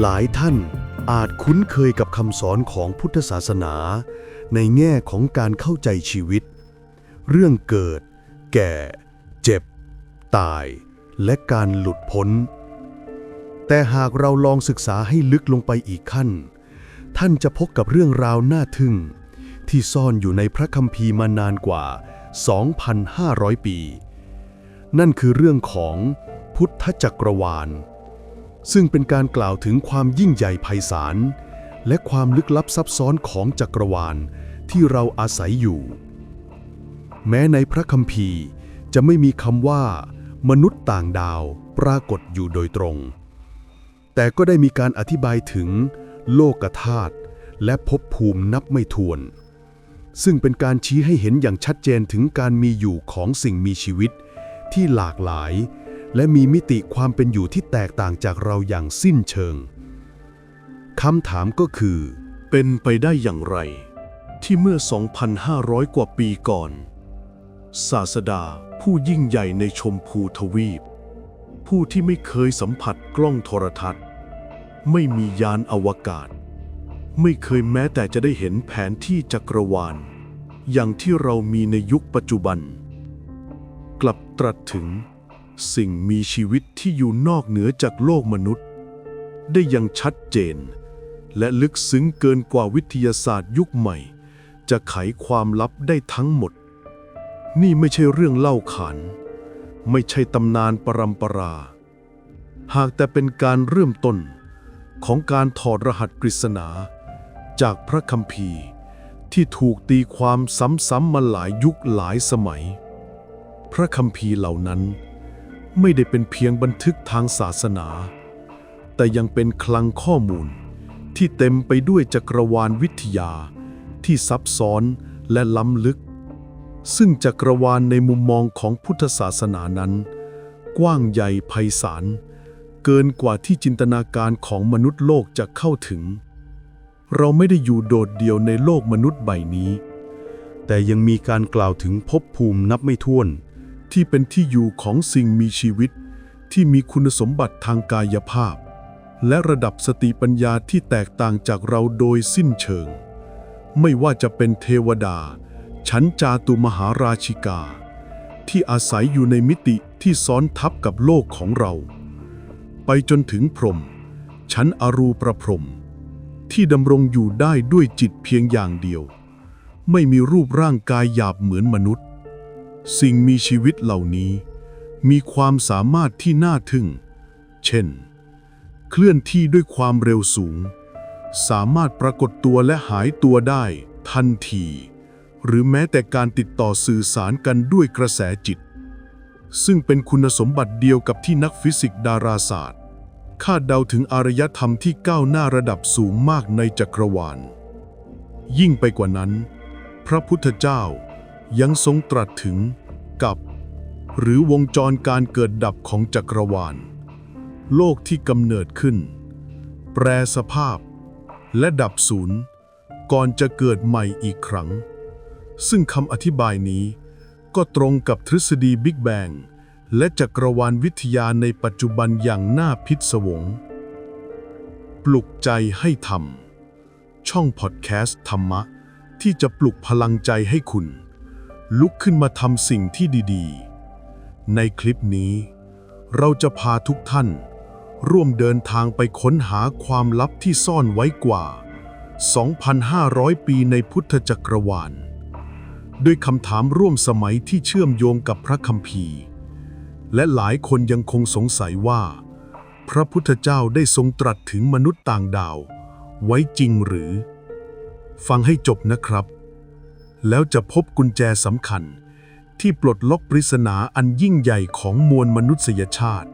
หลายท่านอาจคุ้นเคยกับคำสอนของพุทธศาสนา ในแง่ของการเข้าใจชีวิต เรื่องเกิด แก่ เจ็บ ตาย และการหลุดพ้น แต่หากเราลองศึกษาให้ลึกลงไปอีกขั้น ท่านจะพบกับเรื่องราวน่าทึ่ง ที่ซ่อนอยู่ในพระคัมภีร์มานานกว่า 2,500 ปี นั่นคือเรื่องของพุทธจักรวาล ซึ่งเป็นการกล่าวถึงความยิ่งใหญ่ไพศาล และความลึกลับซับซ้อนของจักรวาลที่เราอาศัยอยู่ แม้ในพระคัมภีร์จะไม่มีคำว่า มนุษย์ต่างดาวปรากฏอยู่โดยตรง แต่ก็ได้มีการอธิบายถึง โลกธาตุและภพภูมินับไม่ถ้วน ซึ่งเป็นการชี้ให้เห็นอย่างชัดเจนถึงการมีอยู่ของสิ่งมีชีวิต ที่หลากหลาย และมีมิติความเป็นอยู่ที่แตกต่างจากเราอย่างสิ้นเชิงคำถามก็คือ เป็นไปได้อย่างไร ที่เมื่อ 2,500 กว่าปีก่อน ศาสดาผู้ยิ่งใหญ่ในชมพูทวีป ผู้ที่ไม่เคยสัมผัสกล้องโทรทัศน์ ไม่มียานอวกาศ ไม่เคยแม้แต่จะได้เห็นแผนที่จักรวาล อย่างที่เรามีในยุคปัจจุบัน กลับตรัสถึง สิ่งมีชีวิตที่อยู่นอกเหนือจากโลกมนุษย์ ได้อย่างชัดเจน และลึกซึ้งเกินกว่าวิทยาศาสตร์ยุคใหม่ จะไขความลับได้ทั้งหมด นี่ไม่ใช่เรื่องเล่าขาน ไม่ใช่ตำนานปรำปรา หากแต่เป็นการเริ่มต้นของการถอดรหัสกฤษณา จากพระคัมภีร์ที่ถูกตีความซ้ำๆมาหลายยุคหลายสมัย พระคัมภีร์เหล่านั้น ไม่ได้เป็นเพียงบันทึกทางศาสนา แต่ยังเป็นคลังข้อมูล ที่เต็มไปด้วยจักรวาลวิทยา ที่ซับซ้อนและล้ำลึก ซึ่งจักรวาลในมุมมองของพุทธศาสนานั้น กว้างใหญ่ไพศาลเกินกว่าที่จินตนาการของมนุษย์โลกจะเข้าถึง เราไม่ได้อยู่โดดเดี่ยวในโลกมนุษย์ใบนี้ แต่ยังมีการกล่าวถึงภพภูมินับไม่ถ้วน ที่เป็นที่อยู่ของสิ่งมีชีวิต ที่มีคุณสมบัติทางกายภาพ และระดับสติปัญญาที่แตกต่างจากเราโดยสิ้นเชิง ไม่ว่าจะเป็นเทวดา ชั้นจาตุมหาราชิกา ที่อาศัยอยู่ในมิติที่ซ้อนทับกับโลกของเรา ไปจนถึงพรหมชั้นอรูประพรหมที่ดำรงอยู่ได้ด้วยจิตเพียงอย่างเดียว ไม่มีรูปร่างกายหยาบเหมือนมนุษย์ สิ่งมีชีวิตเหล่านี้ มีความสามารถที่น่าทึ่ง เช่น เคลื่อนที่ด้วยความเร็วสูง สามารถปรากฏตัวและหายตัวได้ทันที หรือแม้แต่การติดต่อสื่อสารกันด้วยกระแสจิต ซึ่งเป็นคุณสมบัติเดียวกับที่นักฟิสิกส์ดาราศาสตร์ คาดเดาถึงอารยธรรมที่ก้าวหน้าระดับสูงมากในจักรวาล ยิ่งไปกว่านั้น พระพุทธเจ้า ยังทรงตรัสถึงกับ หรือวงจรการเกิดดับของจักรวาล โลกที่กำเนิดขึ้น แปรสภาพ และดับสูญก่อนจะเกิดใหม่อีกครั้ง ซึ่งคำอธิบายนี้ก็ตรงกับทฤษฎีบิ๊กแบงและจักรวาลวิทยาในปัจจุบันอย่างน่าพิศวง ปลุกใจให้ทำช่องพอดแคสต์ธรรมะ ที่จะปลุกพลังใจให้คุณ ลุกขึ้นมาทำสิ่งที่ดีๆ ในคลิปนี้ เราจะพาทุกท่าน ร่วมเดินทางไปค้นหาความลับที่ซ่อนไว้กว่า 2,500 ปีในพุทธจักรวาล ด้วยคำถามร่วมสมัยที่เชื่อมโยงกับพระคัมภีร์ และหลายคนยังคงสงสัยว่า พระพุทธเจ้าได้ทรงตรัสถึงมนุษย์ต่างดาว ไว้จริงหรือ ฟังให้จบนะครับ แล้วจะพบกุญแจสำคัญ ที่ปลดล็อกปริศนาอันยิ่งใหญ่ของมวลมนุษยชาติ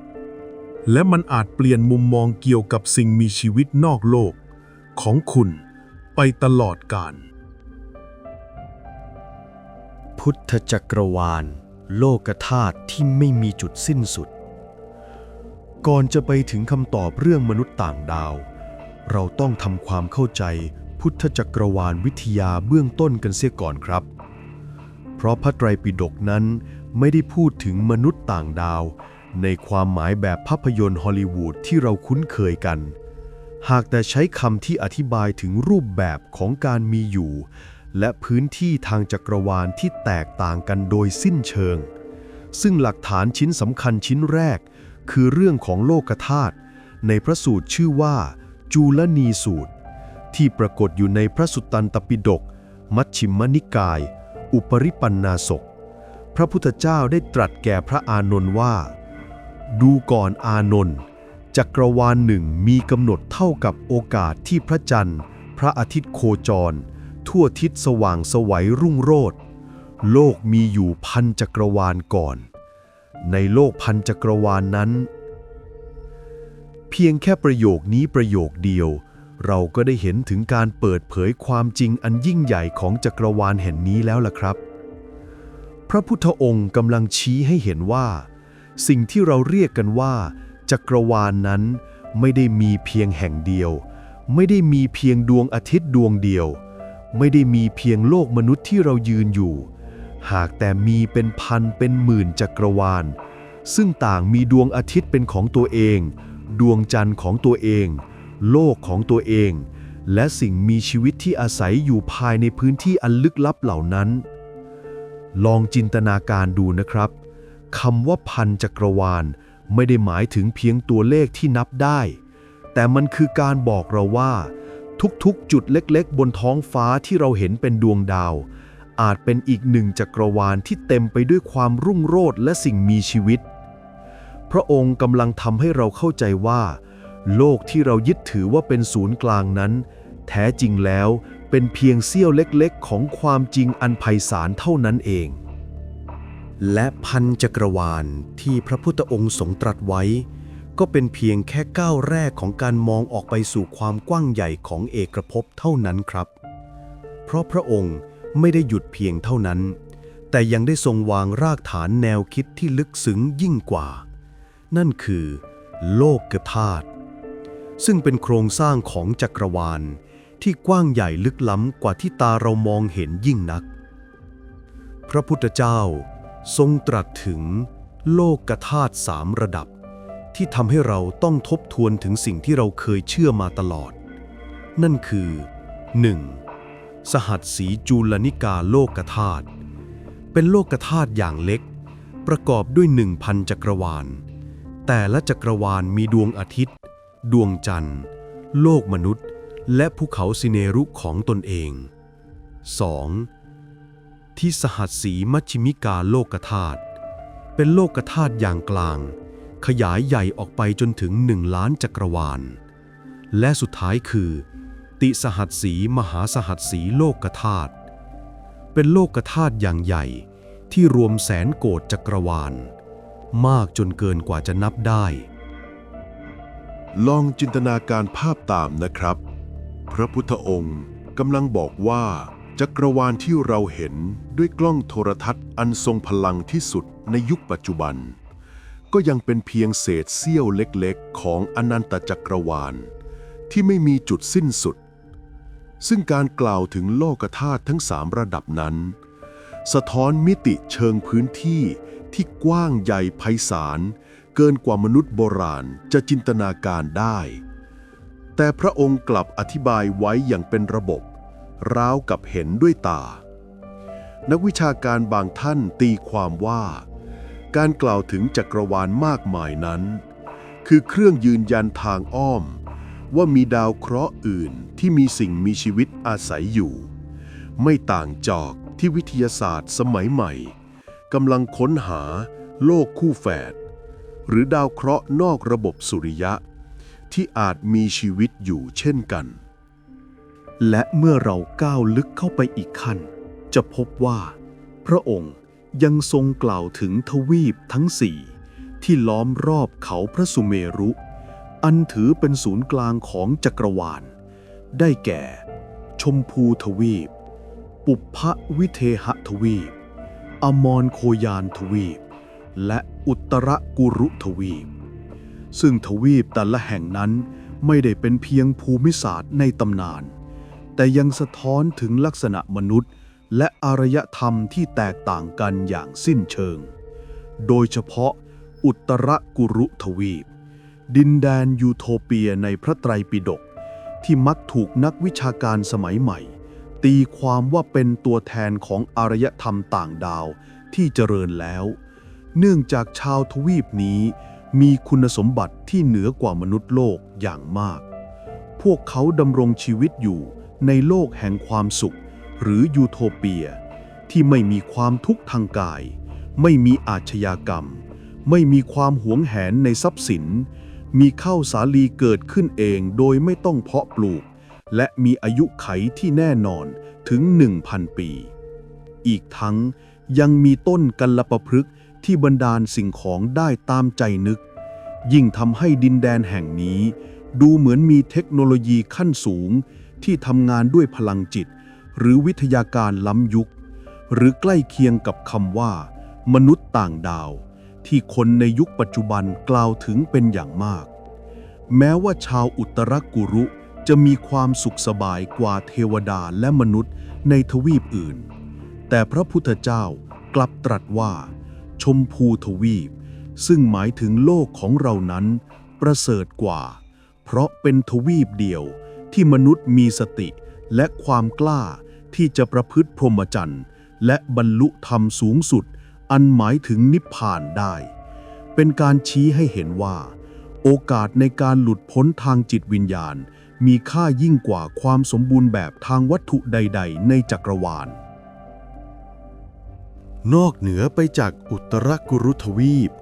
และมันอาจเปลี่ยนมุมมองเกี่ยวกับสิ่งมีชีวิตนอกโลก ของคุณไปตลอดกาลพุทธจักรวาล โลกธาตุที่ไม่มีจุดสิ้นสุด ก่อนจะไปถึงคำตอบเรื่องมนุษย์ต่างดาว เราต้องทำความเข้าใจ พุทธจักรวาลวิทยาเบื้องต้นกันเสียก่อนครับ เพราะพระไตรปิฎกนั้นไม่ได้พูดถึงมนุษย์ต่างดาว ในความหมายแบบภาพยนตร์ฮอลลีวูดที่เราคุ้นเคยกัน หากแต่ใช้คำที่อธิบายถึงรูปแบบของการมีอยู่ และพื้นที่ทางจักรวาลที่แตกต่างกันโดยสิ้นเชิง ซึ่งหลักฐานชิ้นสำคัญชิ้นแรก คือเรื่องของโลกธาตุในพระสูตรชื่อว่า จูลนีสูตร ที่ปรากฏอยู่ในพระสุตตันตปิฎกมัชฌิมนิกาย อุปริปันนาสก พระพุทธเจ้าได้ตรัสแก่พระอานนท์ว่า ดูก่อนอานนท์จักรวาลหนึ่งมีกำหนดเท่ากับโอกาสที่พระจันทร์ พระอาทิตย์โคจร ทั่วทิศสว่างสวัยรุ่งโรจน์โลกมีอยู่พันจักรวาลก่อน ในโลกพันจักรวาลนนั้น เพียงแค่ประโยคนี้ประโยคเดียว เราก็ได้เห็นถึงการเปิดเผยความจริงอันยิ่งใหญ่ของจักรวาลแห่งนี้แล้วล่ะครับ พระพุทธองค์กำลังชี้ให้เห็นว่า สิ่งที่เราเรียกกันว่า จักรวาลนนั้นไม่ได้มีเพียงแห่งเดียว ไม่ได้มีเพียงดวงอาทิตย์ดวงเดียว ไม่ได้มีเพียงโลกมนุษย์ที่เรายืนอยู่ หากแต่มีเป็นพันเป็นหมื่นจักรวาล ซึ่งต่างมีดวงอาทิตย์เป็นของตัวเอง ดวงจันทร์ของตัวเอง โลกของตัวเอง และสิ่งมีชีวิตที่อาศัยอยู่ภายในพื้นที่อันลึกลับเหล่านั้น ลองจินตนาการดูนะครับคำว่าพันจักรวาลไม่ได้หมายถึงเพียงตัวเลขที่นับได้ แต่มันคือการบอกเราว่า ทุกๆ จุดเล็กๆ บนท้องฟ้าที่เราเห็นเป็นดวงดาว อาจเป็นอีกหนึ่งจักรวาลที่เต็มไปด้วยความรุ่งโรจน์และสิ่งมีชีวิต พระองค์กำลังทำให้เราเข้าใจว่า โลกที่เรายึดถือว่าเป็นศูนย์กลางนั้น แท้จริงแล้วเป็นเพียงเสี้ยวเล็กๆ ของความจริงอันไพศาลเท่านั้นเอง และพันจักรวาลที่พระพุทธองค์ทรงตรัสไว้ ก็เป็นเพียงแค่ก้าวแรกของการมองออกไปสู่ความกว้างใหญ่ของเอกภพเท่านั้นครับ เพราะพระองค์ไม่ได้หยุดเพียงเท่านั้น แต่ยังได้ทรงวางรากฐานแนวคิดที่ลึกซึ้งยิ่งกว่า นั่นคือ โลกกธาตุ ซึ่งเป็นโครงสร้างของจักรวาล ที่กว้างใหญ่ลึกล้ำกว่าที่ตาเรามองเห็นยิ่งนัก พระพุทธเจ้าทรงตรัสถึงโลกธาตุสามระดับ ที่ทำให้เราต้องทบทวนถึงสิ่งที่เราเคยเชื่อมาตลอด นั่นคือ 1. สหัสสีจูลนิกาโลกธาตุเป็นโลกธาตุอย่างเล็ก ประกอบด้วยหนึ่งพันจักรวาล แต่ละจักรวาลมีดวงอาทิตย์ ดวงจันทร์ โลกมนุษย์ และภูเขาสิเนรุของตนเอง 2. ที่สหัสสีมัชชิมิกาโลกธาตุเป็นโลกธาตุอย่างกลาง ขยายใหญ่ออกไปจนถึงหนึ่งล้านจักรวาล และสุดท้ายคือ ติสหัสสีมหาสหัสสีโลกธาตุเป็นโลกธาตุอย่างใหญ่ที่รวมแสนโกฏจักรวาล มากจนเกินกว่าจะนับได้ ลองจินตนาการภาพตามนะครับ พระพุทธองค์กำลังบอกว่า จักรวาลที่เราเห็นด้วยกล้องโทรทัศน์อันทรงพลังที่สุดในยุคปัจจุบัน ก็ยังเป็นเพียงเศษเสี้ยวเล็กๆ ของอนันตจักรวาล ที่ไม่มีจุดสิ้นสุด ซึ่งการกล่าวถึงโลกธาตุทั้งสามระดับนั้น สะท้อนมิติเชิงพื้นที่ที่กว้างใหญ่ไพศาล เกินกว่ามนุษย์โบราณจะจินตนาการได้ แต่พระองค์กลับอธิบายไว้อย่างเป็นระบบ ราวกับเห็นด้วยตา นักวิชาการบางท่านตีความว่า การกล่าวถึงจักรวาลมากมายนั้น คือเครื่องยืนยันทางอ้อม ว่ามีดาวเคราะห์อื่นที่มีสิ่งมีชีวิตอาศัยอยู่ ไม่ต่างจากที่วิทยาศาสตร์สมัยใหม่กำลังค้นหาโลกคู่แฝด หรือดาวเคราะห์นอกระบบสุริยะ ที่อาจมีชีวิตอยู่เช่นกัน และเมื่อเราก้าวลึกเข้าไปอีกขั้น จะพบว่า พระองค์ยังทรงกล่าวถึงทวีปทั้งสี่ที่ล้อมรอบเขาพระสุเมรุ อันถือเป็นศูนย์กลางของจักรวาล ได้แก่ ชมพูทวีป ปุพพวิเทหทวีป อมรโคยานทวีป และ อุตรกุรุทวีป ซึ่งทวีปแต่ละแห่งนั้นไม่ได้เป็นเพียงภูมิศาสตร์ในตำนาน แต่ยังสะท้อนถึงลักษณะมนุษย์ และอารยธรรมที่แตกต่างกันอย่างสิ้นเชิง โดยเฉพาะอุตรกุรุทวีป ดินแดนยูโทเปียในพระไตรปิฎกที่มักถูกนักวิชาการสมัยใหม่ ตีความว่าเป็นตัวแทนของอารยธรรมต่างดาวที่เจริญแล้ว เนื่องจากชาวทวีปนี้มีคุณสมบัติที่เหนือกว่ามนุษย์โลกอย่างมาก พวกเขาดำรงชีวิตอยู่ในโลกแห่งความสุข หรือยูโทเปีย ที่ไม่มีความทุกข์ทางกาย ไม่มีอาชญากรรม ไม่มีความหวงแหนในทรัพย์สิน มีข้าวสาลีเกิดขึ้นเองโดยไม่ต้องเพาะปลูก และมีอายุไขที่แน่นอนถึง 1,000 ปี อีกทั้งยังมีต้นกัลปพฤกษ์ ที่บันดาลสิ่งของได้ตามใจนึก ยิ่งทำให้ดินแดนแห่งนี้ ดูเหมือนมีเทคโนโลยีขั้นสูง ที่ทำงานด้วยพลังจิต หรือวิทยาการล้ำยุค หรือใกล้เคียงกับคำว่า มนุษย์ต่างดาว ที่คนในยุคปัจจุบันกล่าวถึงเป็นอย่างมาก แม้ว่าชาวอุตรกุรุจะมีความสุขสบายกว่าเทวดาและมนุษย์ในทวีปอื่น แต่พระพุทธเจ้ากลับตรัสว่า ชมพูทวีป ซึ่งหมายถึงโลกของเรานั้น ประเสริฐกว่า เพราะเป็นทวีปเดียวที่มนุษย์มีสติและความกล้าที่จะประพฤติพรหมจรรย์และบรรลุธรรมสูงสุด อันหมายถึงนิพพานได้ เป็นการชี้ให้เห็นว่า โอกาสในการหลุดพ้นทางจิตวิญญาณ มีค่ายิ่งกว่าความสมบูรณ์แบบทางวัตถุใด ๆ ในจักรวาล นอกเหนือไปจากอุตรกุรุทวีป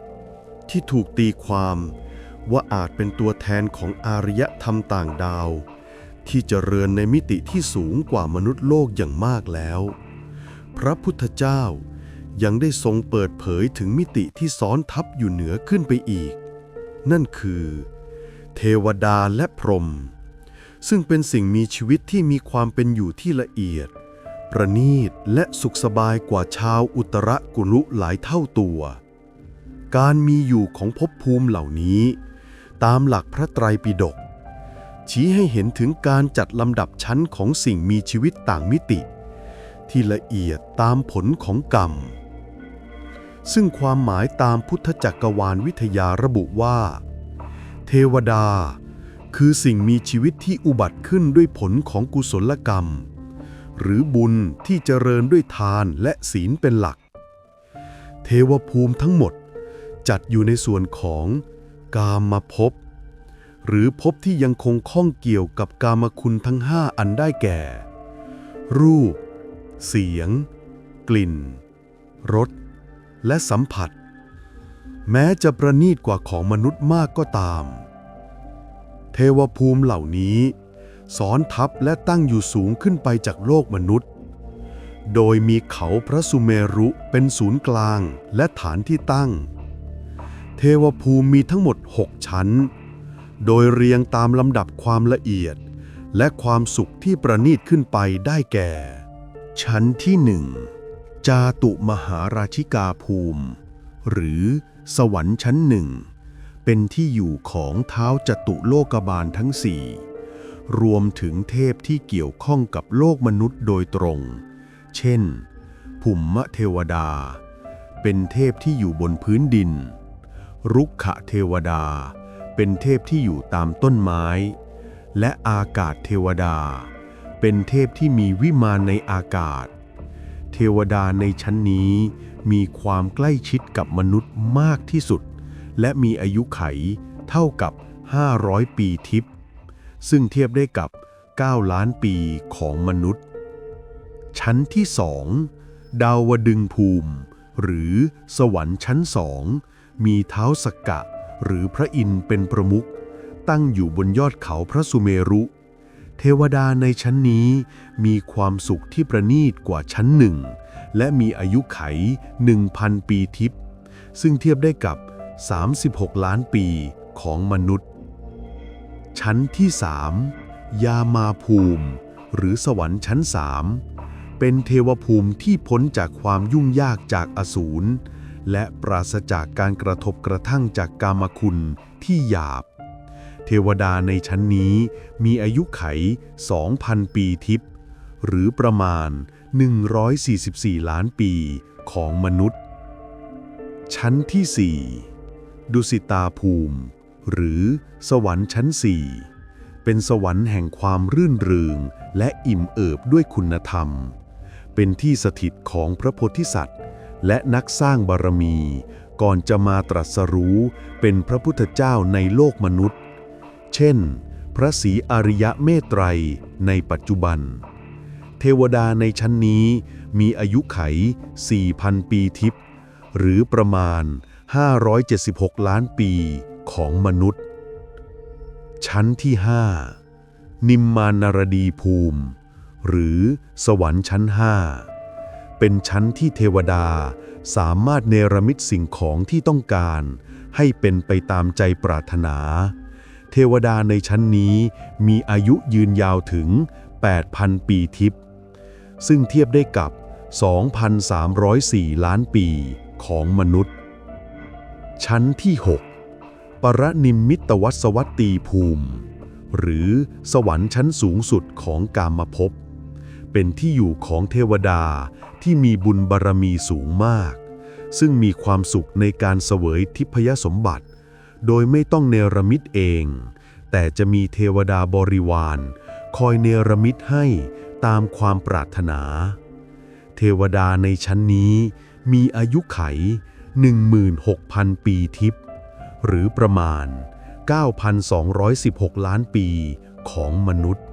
ที่ถูกตีความว่าอาจเป็นตัวแทนของอารยธรรมต่างดาว ที่เจริญในมิติที่สูงกว่ามนุษย์โลกอย่างมากแล้ว พระพุทธเจ้ายังได้ทรงเปิดเผยถึงมิติที่ซ้อนทับอยู่เหนือขึ้นไปอีก นั่นคือ เทวดาและพรหมซึ่งเป็นสิ่งมีชีวิตที่มีความเป็นอยู่ที่ละเอียด ประณีตและสุขสบายกว่าชาวอุตรกุรุหลายเท่าตัว การมีอยู่ของภพภูมิเหล่านี้ ตามหลักพระไตรปิฎกชี้ให้เห็นถึงการจัดลำดับชั้นของสิ่งมีชีวิตต่างมิติ ที่ละเอียดตามผลของกรรม ซึ่งความหมายตามพุทธจักรวาลวิทยาระบุว่า เทวดา คือสิ่งมีชีวิตที่อุบัติขึ้นด้วยผลของกุศลกรรม หรือบุญที่เจริญด้วยทานและศีลเป็นหลัก เทวภูมิทั้งหมดจัดอยู่ในส่วนของกามภพหรือภพที่ยังคงข้องเกี่ยวกับกามคุณทั้งห้าอันได้แก่ รูป เสียง กลิ่น รส และสัมผัส แม้จะประณีตกว่าของมนุษย์มากก็ตาม เทวภูมิเหล่านี้ ซ้อนทับและตั้งอยู่สูงขึ้นไปจากโลกมนุษย์ โดยมีเขาพระสุเมรุเป็นศูนย์กลางและฐานที่ตั้ง เทวภูมิมีทั้งหมด 6 ชั้น โดยเรียงตามลำดับความละเอียด และความสุขที่ประณีตขึ้นไปได้แก่ ชั้นที่หนึ่งจาตุมหาราชิกาภูมิ หรือสวรรค์ชั้นหนึ่งเป็นที่อยู่ของเท้าจตุโลกบาลทั้งสี่ รวมถึงเทพที่เกี่ยวข้องกับโลกมนุษย์โดยตรง เช่น ภุมมะเทวดา เป็นเทพที่อยู่บนพื้นดิน รุกขะเทวดา เป็นเทพที่อยู่ตามต้นไม้ และอากาศเทวดา เป็นเทพที่มีวิมานในอากาศ เทวดาในชั้นนี้มีความใกล้ชิดกับมนุษย์มากที่สุด และมีอายุไขเท่ากับ 500 ปีทิพย์ ซึ่งเทียบได้กับ 9 ล้านปีของมนุษย์ ชั้นที่สองดาวดึงภูมิ หรือสวรรค์ชั้นสอง มีเท้าสกกะ หรือพระอินทร์เป็นประมุขตั้งอยู่บนยอดเขาพระสุเมรุ เทวดาในชั้นนี้มีความสุขที่ประณีตกว่าชั้นหนึ่ง และมีอายุไข 1,000 ปีทิพย์ซึ่งเทียบได้กับ 36 ล้านปีของมนุษย์ ชั้นที่สามยามาภูมิ หรือสวรรค์ชั้นสามเป็นเทวภูมิที่พ้นจากความยุ่งยากจากอสูรและปราศจากการกระทบกระทั่งจากกามคุณที่หยาบ เทวดาในชั้นนี้มีอายุไข 2,000 ปีทิพย์หรือประมาณ 144 ล้านปีของมนุษย์ ชั้นที่ 4 ดุสิตาภูมิ หรือสวรรค์ชั้นสี่เป็นสวรรค์แห่งความรื่นเริงและอิ่มเอิบด้วยคุณธรรม เป็นที่สถิตของพระโพธิสัตว์ และนักสร้างบารมี ก่อนจะมาตรัสรู้เป็นพระพุทธเจ้าในโลกมนุษย์ เช่น พระศรีอริยะเมตไตรในปัจจุบัน เทวดาในชั้นนี้มีอายุไข 4,000 ปีทิพย์หรือประมาณ 576 ล้านปี ของมนุษย์ ชั้นที่5นิมมานารดีภูมิ หรือสวรรค์ชั้น5เป็นชั้นที่เทวดาสามารถเนรมิตสิ่งของที่ต้องการ ให้เป็นไปตามใจปรารถนา เทวดาในชั้นนี้มีอายุยืนยาวถึง 8,000 ปีทิพย์ซึ่งเทียบได้กับ 2,304 ล้านปีของมนุษย์ ชั้นที่ 6 ปรนิมมิตวัสวัตตีภูมิ หรือสวรรค์ชั้นสูงสุดของกามภพ เป็นที่อยู่ของเทวดาที่มีบุญบารมีสูงมาก ซึ่งมีความสุขในการเสวยทิพยสมบัติ โดยไม่ต้องเนรมิตเอง แต่จะมีเทวดาบริวาร คอยเนรมิตให้ตามความปรารถนา เทวดาในชั้นนี้มีอายุไข 16,000 ปีทิพย์ หรือประมาณ 9,216 ล้านปีของมนุษย์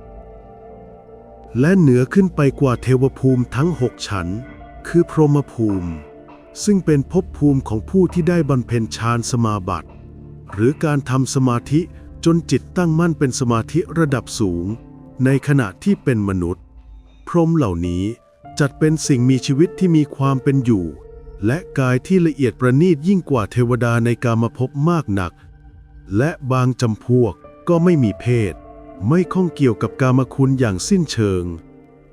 และเหนือขึ้นไปกว่าเทวภูมิทั้งหกชั้น คือพรหมภูมิ ซึ่งเป็นภพภูมิของผู้ที่ได้บรรเพ็ญฌานสมาบัติ หรือการทำสมาธิจนจิตตั้งมั่นเป็นสมาธิระดับสูง ในขณะที่เป็นมนุษย์ พรหมเหล่านี้จัดเป็นสิ่งมีชีวิตที่มีความเป็นอยู่ และกายที่ละเอียดประณีตยิ่งกว่าเทวดาในกามภพมากหนัก และบางจำพวกก็ไม่มีเพศ ไม่ข้องเกี่ยวกับกามคุณอย่างสิ้นเชิง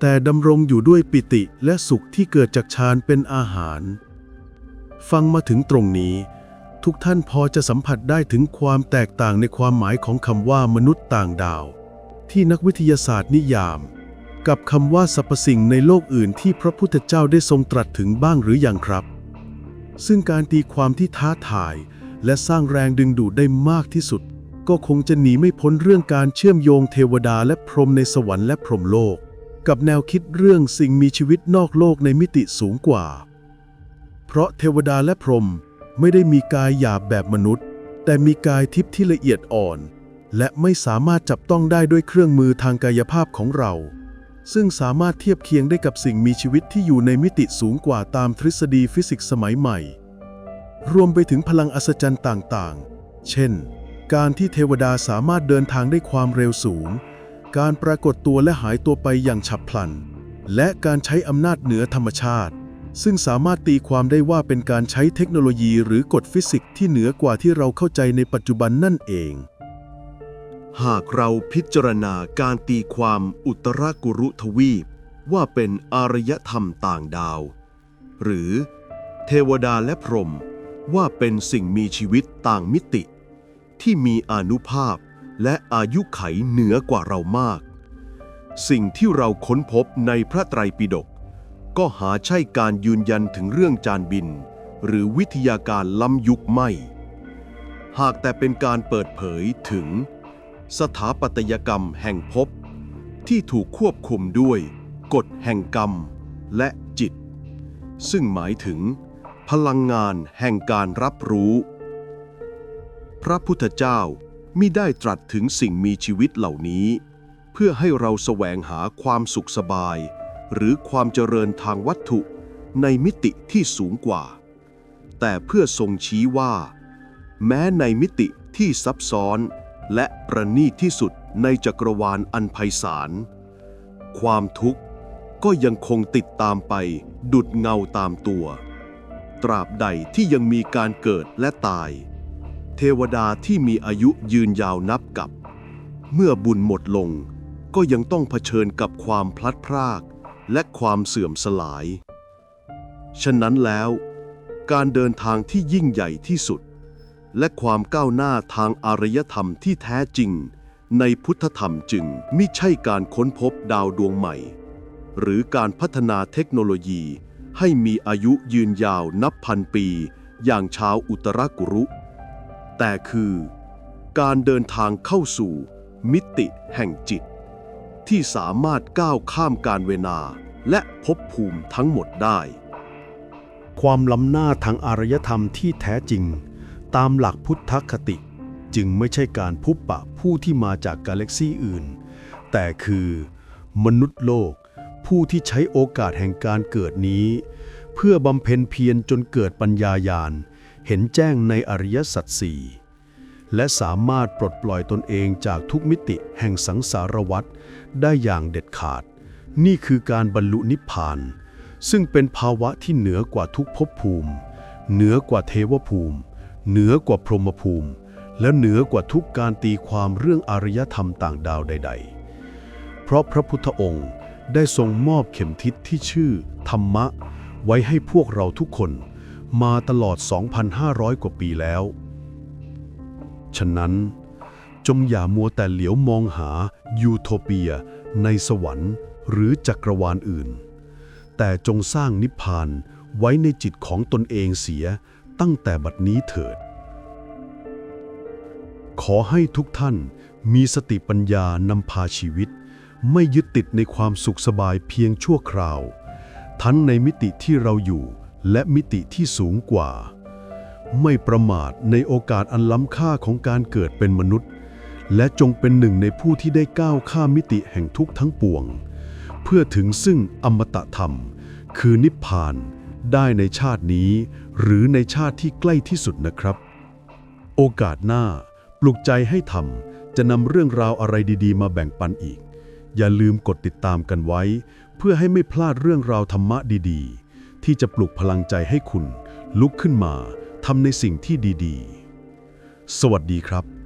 แต่ดำรงอยู่ด้วยปิติและสุขที่เกิดจากฌานเป็นอาหาร ฟังมาถึงตรงนี้ ทุกท่านพอจะสัมผัสได้ถึงความแตกต่างในความหมายของคำว่ามนุษย์ต่างดาว ที่นักวิทยาศาสตร์นิยาม กับคำว่าสรรพสิ่งในโลกอื่นที่พระพุทธเจ้าได้ทรงตรัสถึงบ้างหรืออยังครับ ซึ่งการตีความที่ท้าทาย และสร้างแรงดึงดูดได้มากที่สุด ก็คงจะหนีไม่พ้นเรื่องการเชื่อมโยงเทวดาและพรหมในสวรรค์และพรหมโลก กับแนวคิดเรื่องสิ่งมีชีวิตนอกโลกในมิติสูงกว่า เพราะเทวดาและพรหมไม่ได้มีกายหยาบแบบมนุษย์ แต่มีกายทิพย์ที่ละเอียดอ่อน และไม่สามารถจับต้องได้ด้วยเครื่องมือทางกายภาพของเรา ซึ่งสามารถเทียบเคียงได้กับสิ่งมีชีวิตที่อยู่ในมิติสูงกว่าตามทฤษฎีฟิสิกส์สมัยใหม่ รวมไปถึงพลังอัศจรรย์ต่างๆ เช่น การที่เทวดาสามารถเดินทางได้ความเร็วสูง การปรากฏตัวและหายตัวไปอย่างฉับพลัน และการใช้อำนาจเหนือธรรมชาติ ซึ่งสามารถตีความได้ว่าเป็นการใช้เทคโนโลยีหรือกฎฟิสิกส์ที่เหนือกว่าที่เราเข้าใจในปัจจุบันนั่นเอง หากเราพิจารณาการตีความอุตรากุรุทวีป ว่าเป็นอารยธรรมต่างดาว หรือเทวดาและพรหมว่าเป็นสิ่งมีชีวิตต่างมิติ ที่มีอนุภาพและอายุไขเหนือกว่าเรามาก สิ่งที่เราค้นพบในพระไตรปิฎกก็หาใช่การยืนยันถึงเรื่องจานบิน หรือวิทยาการล้ำยุคไม่ หากแต่เป็นการเปิดเผยถึง สถาปัตยกรรมแห่งภพที่ถูกควบคุมด้วยกฎแห่งกรรมและจิต ซึ่งหมายถึง พลังงานแห่งการรับรู้ พระพุทธเจ้ามิได้ตรัสถึงสิ่งมีชีวิตเหล่านี้ เพื่อให้เราแสวงหาความสุขสบาย หรือความเจริญทางวัตถุในมิติที่สูงกว่า แต่เพื่อทรงชี้ว่า แม้ในมิติที่ซับซ้อน และประณีตที่สุดในจักรวาลอันไพศาล ความทุกข์ก็ยังคงติดตามไปดุดเงาตามตัว ตราบใดที่ยังมีการเกิดและตาย เทวดาที่มีอายุยืนยาวนับกับ เมื่อบุญหมดลงก็ยังต้องเผชิญกับความพลัดพรากและความเสื่อมสลาย ฉะนั้นแล้ว การเดินทางที่ยิ่งใหญ่ที่สุด และความก้าวหน้าทางอารยธรรมที่แท้จริง ในพุทธธรรมจึงไมิใช่การค้นพบดาวดวงใหม่ หรือการพัฒนาเทคโนโลยี ให้มีอายุยืนยาวนับพันปี อย่างชาวอุตรากุรุ แต่คือ การเดินทางเข้าสู่ มิติแห่งจิต ที่สามารถก้าวข้ามการเวลาและภพภูมิทั้งหมดได้ ความล้ำหน้าทางอารยธรรมที่แท้จริง ตามหลักพุทธคติ จึงไม่ใช่การพบปะผู้ที่มาจากกาแล็กซีอื่น แต่คือ มนุษย์โลก ผู้ที่ใช้โอกาสแห่งการเกิดนี้ เพื่อบำเพ็ญเพียรจนเกิดปัญญายาณ เห็นแจ้งในอริยสัจสี่และสามารถปลดปล่อยตนเองจากทุกมิติแห่งสังสารวัฏได้อย่างเด็ดขาด นี่คือการบรรลุนิพพาน ซึ่งเป็นภาวะที่เหนือกว่าทุกภพภูมิ เหนือกว่าเทวภูมิ เหนือกว่าพรหมภูมิ และเหนือกว่าทุกการตีความเรื่องอารยธรรมต่างดาวใด ๆ เพราะพระพุทธองค์ได้ทรงมอบเข็มทิศที่ชื่อ ธรรมะ ไว้ให้พวกเราทุกคนมาตลอด 2,500 กว่าปีแล้ว ฉะนั้น จงอย่ามัวแต่เหลียวมองหายูโทเปียในสวรรค์หรือจักรวาลอื่น แต่จงสร้างนิพพานไว้ในจิตของตนเองเสีย ตั้งแต่บัดนี้เถิด ขอให้ทุกท่านมีสติปัญญานำพาชีวิต ไม่ยึดติดในความสุขสบายเพียงชั่วคราว ทั้งในมิติที่เราอยู่และมิติที่สูงกว่า ไม่ประมาทในโอกาสอันล้ำค่าของการเกิดเป็นมนุษย์ และจงเป็นหนึ่งในผู้ที่ได้ก้าวข้ามมิติแห่งทุกข์ทั้งปวง เพื่อถึงซึ่งอมตะธรรม คือนิพพาน ได้ในชาตินี้ หรือในชาติที่ใกล้ที่สุดนะครับ โอกาสหน้า ปลุกใจให้ทำจะนำเรื่องราวอะไรดีๆ มาแบ่งปันอีก อย่าลืมกดติดตามกันไว้ เพื่อให้ไม่พลาดเรื่องราวธรรมะดีๆ ที่จะปลุกพลังใจให้คุณ ลุกขึ้นมาทำในสิ่งที่ดีๆ สวัสดีครับ